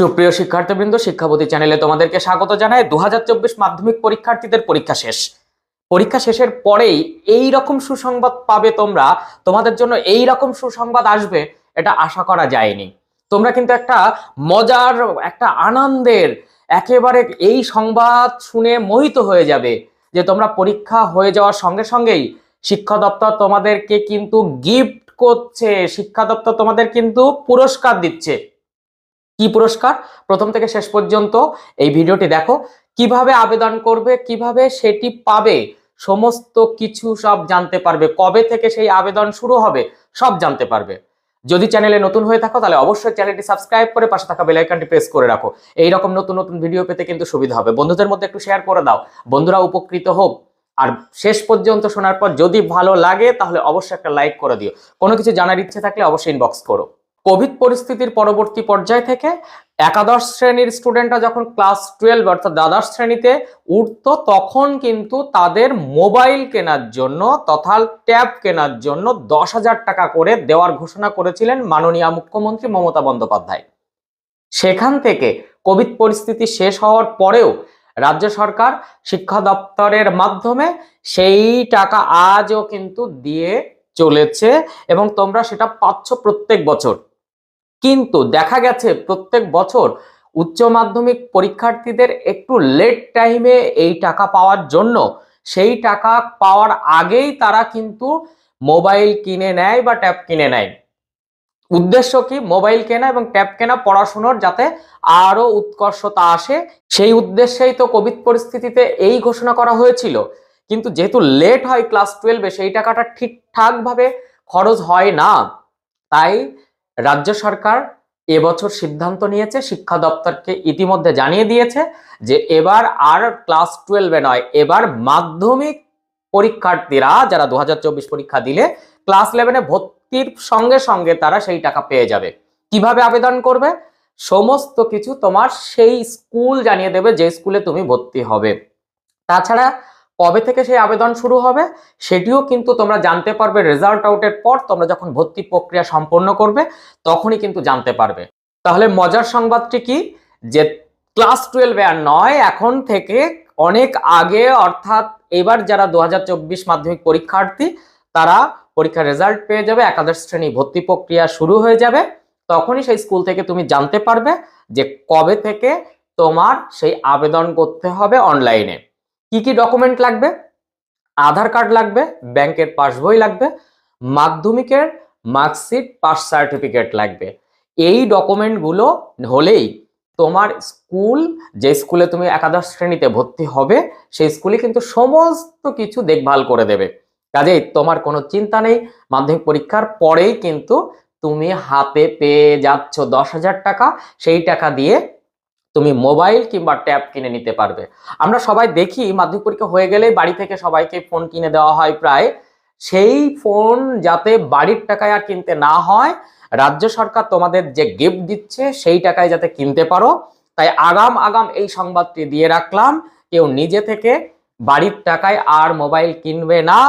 সুপ্রিয় শিক্ষার্থীবৃন্দ শিক্ষাপতি চ্যানেলে তোমাদেরকে স্বাগত জানাই। দু মাধ্যমিক পরীক্ষার্থীদের পরীক্ষা শেষ। পরীক্ষা শেষের পরেই এই রকম সুসংবাদ পাবে তোমরা। তোমাদের জন্য এই রকম সুসংবাদ আসবে, এটা আশা করা যায়নি। তোমরা কিন্তু একটা মজার, একটা আনন্দের, একেবারে এই সংবাদ শুনে মোহিত হয়ে যাবে যে তোমরা পরীক্ষা হয়ে যাওয়ার সঙ্গে সঙ্গেই শিক্ষা দপ্তর তোমাদেরকে কিন্তু গিফট করছে। শিক্ষা দপ্তর তোমাদের কিন্তু পুরস্কার দিচ্ছে। কি পুরস্কার? প্রথম থেকে শেষ পর্যন্ত এই ভিডিওটি দেখো। কীভাবে আবেদন করবে, কীভাবে সেটি পাবে, সমস্ত কিছু সব জানতে পারবে। কবে থেকে সেই আবেদন শুরু হবে, সব জানতে পারবে। যদি চ্যানেলে নতুন হয়ে থাকো, তাহলে অবশ্যই চ্যানেলটি সাবস্ক্রাইব করে পাশে থাকা বেল আইকনটি প্রেস করে রাখো। এই রকম নতুন নতুন ভিডিও পেতে কিন্তু সুবিধা হবে। বন্ধুদের মধ্যে একটু শেয়ার করে দাও। বন্ধুরা উপকৃত হোক। আর শেষ পর্যন্ত শোনার পর যদি ভালো লাগে, তাহলে অবশ্যই একটা লাইক করে দিও। কোনো কিছু জানার ইচ্ছে থাকলে অবশ্যই ইনবক্স করো। কোভিড পরিস্থিতির পরবর্তী পর্যায় থেকে একাদশ শ্রেণির স্টুডেন্টরা যখন ক্লাস টুয়েলভ অর্থাৎ দ্বাদশ শ্রেণীতে উঠতো, তখন কিন্তু তাদের মোবাইল কেনার জন্য তথা ট্যাব কেনার জন্য দশ হাজার টাকা করে দেওয়ার ঘোষণা করেছিলেন মাননীয় মুখ্যমন্ত্রী মমতা বন্দ্যোপাধ্যায়। সেখান থেকে কোভিড পরিস্থিতি শেষ হওয়ার পরেও রাজ্য সরকার শিক্ষা দপ্তরের মাধ্যমে সেই টাকা আজও কিন্তু দিয়ে চলেছে এবং তোমরা সেটা পাচ্ছ প্রত্যেক বছর। কিন্তু দেখা গেছে প্রত্যেক বছর উচ্চ মাধ্যমিক পরীক্ষার্থীদের একটু লেট টাইমে এই টাকা পাওয়ার জন্য। সেই টাকা পাওয়ার আগেই তারা কিন্তু মোবাইল কিনে নেয় বা ট্যাব কিনে নেয়। উদ্দেশ্য কি? মোবাইল কেনা এবং ট্যাব কেনা পড়াশুনোর যাতে আরও উৎকর্ষতা আসে। সেই উদ্দেশ্যেই তো কোভিড পরিস্থিতিতে এই ঘোষণা করা হয়েছিল। কিন্তু যেহেতু লেট হয় ক্লাস টুয়েলভে সেই টাকাটা ঠিকঠাকভাবে খরচ হয় না। তাই রাজ্য সরকার এবছর সিদ্ধান্ত নিয়েছে, শিক্ষা দপ্তরকে ইতিমধ্যে জানিয়ে দিয়েছে যে এবার আর ক্লাস টুয়েলভে নয়, এবার মাধ্যমিক পরীক্ষার্থীরা যারা দু হাজার চব্বিশ পরীক্ষা দিলে ক্লাস ইলেভেনে ভর্তির সঙ্গে সঙ্গে তারা সেই টাকা পেয়ে যাবে। কীভাবে আবেদন করবে? সমস্ত কিছু তোমার সেই স্কুল জানিয়ে দেবে যে স্কুলে তুমি ভর্তি হবে। তাছাড়া কবে থেকে সেই আবেদন শুরু হবে সেটিও কিন্তু তোমরা জানতে পারবে রেজাল্ট আউটের পর তোমরা যখন ভর্তি প্রক্রিয়া সম্পন্ন করবে তখনই কিন্তু জানতে পারবে। তাহলে মজার সংবাদটি কি? যে ক্লাস টুয়েলভে আর নয়, এখন থেকে অনেক আগে অর্থাৎ এবার যারা দু হাজার চব্বিশ মাধ্যমিক পরীক্ষার্থী, তারা পরীক্ষার রেজাল্ট পেয়ে যাবে, একাদশ শ্রেণি ভর্তি প্রক্রিয়া শুরু হয়ে যাবে। তখনই সেই স্কুল থেকে তুমি জানতে পারবে যে কবে থেকে তোমার সেই আবেদন করতে হবে অনলাইনে কি কি ডকুমেন্ট লাগবে? আধার কার্ড লাগবে, ব্যাংকের পাসবই লাগবে, মাধ্যমিকের মার্কশিট পাস সার্টিফিকেট লাগবে। এই ডকুমেন্টগুলো হলেই তোমার স্কুল যে স্কুলে তুমি একাদশ শ্রেণীতে ভর্তি হবে, সেই স্কুলে কিন্তু সমস্ত কিছু দেখভাল করে দেবে। কাজেই তোমার কোনো চিন্তা নেই, মাধ্যমিক পরীক্ষার পরেই কিন্তু তুমি হাতে পেয়ে যাচ্ছ দশ হাজার টাকা, সেই টাকা দিয়ে তুমি মোবাইল কিংবা ট্যাব কিনে নিতে পারবে। আমরা সবাই দেখি মাধ্যমিক পরীক্ষা হয়ে গেলেই বাড়ি থেকে সবাইকে ফোন কিনে দেওয়া হয় প্রায়। সেই ফোন যাতে বাড়ির টাকায় আর কিনতে না হয়, রাজ্য সরকার তোমাদের যে গিফট দিচ্ছে সেই টাকায় যাতে কিনতে পারো। তাই আগাম আগাম এই সংবাদটি দিয়ে রাখলাম, কেউ নিজে থেকে বাড়ির টাকায় আর মোবাইল কিনবে না।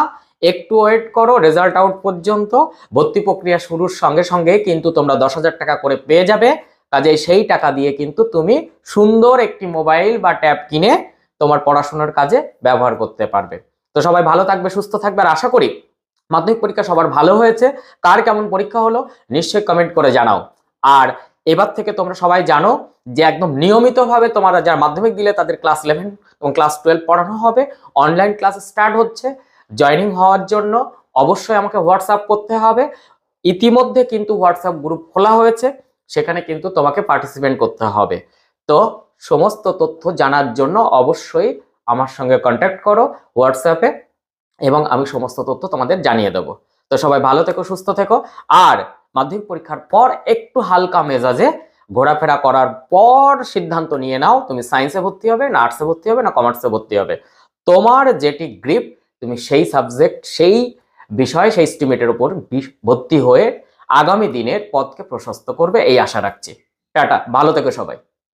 একটু ওয়েট করো রেজাল্ট আউট পর্যন্ত। ভর্তি প্রক্রিয়া শুরুর সঙ্গে সঙ্গে কিন্তু তোমরা দশ হাজার টাকা করে পেয়ে যাবে। কাজে সেই টাকা দিয়ে কিন্তু তুমি সুন্দর একটি মোবাইল বা ট্যাব কিনে তোমার পড়াশোনার কাজে ব্যবহার করতে পারবে। তো সবাই ভালো থাকবে, সুস্থ থাকবে আর আশা করি মাধ্যমিক পরীক্ষা সবার ভালো হয়েছে। কার কেমন পরীক্ষা হলো নিশ্চয়ই কমেন্ট করে জানাও। আর এবার থেকে তোমরা সবাই জানো যে একদম নিয়মিতভাবে তোমরা যারা মাধ্যমিক দিলে তাদের ক্লাস ইলেভেন এবং ক্লাস টুয়েলভ পড়ানো হবে। অনলাইন ক্লাস স্টার্ট হচ্ছে। জয়নিং হওয়ার জন্য অবশ্যই আমাকে হোয়াটসঅ্যাপ করতে হবে। ইতিমধ্যে কিন্তু হোয়াটসঅ্যাপ গ্রুপ খোলা হয়েছে। সেখানে কিন্তু তোমাকে পার্টিসিপেন্ট করতে হবে। তো সমস্ত তথ্য জানার জন্য অবশ্যই আমার সঙ্গে কন্ট্যাক্ট করো হোয়াটসঅ্যাপে এবং আমি সমস্ত তথ্য তোমাদের জানিয়ে দেবো। তো সবাই ভালো থেকো, সুস্থ থেকো। আর মাধ্যমিক পরীক্ষার পর একটু হালকা মেজাজে ঘোরাফেরা করার পর সিদ্ধান্ত নিয়ে নাও। তুমি সায়েন্সে ভর্তি হবে, না আর্টসে ভর্তি হবে, না কমার্সে ভর্তি হবে। তোমার যেটি গ্রিপ তুমি সেই সাবজেক্ট সেই বিষয়, সেই স্টিমেটের উপর ভর্তি হয়ে আগামী দিনের পথকে প্রশস্ত করবে এই আশা রাখছি। টাটা ভালো থেকো সবাই।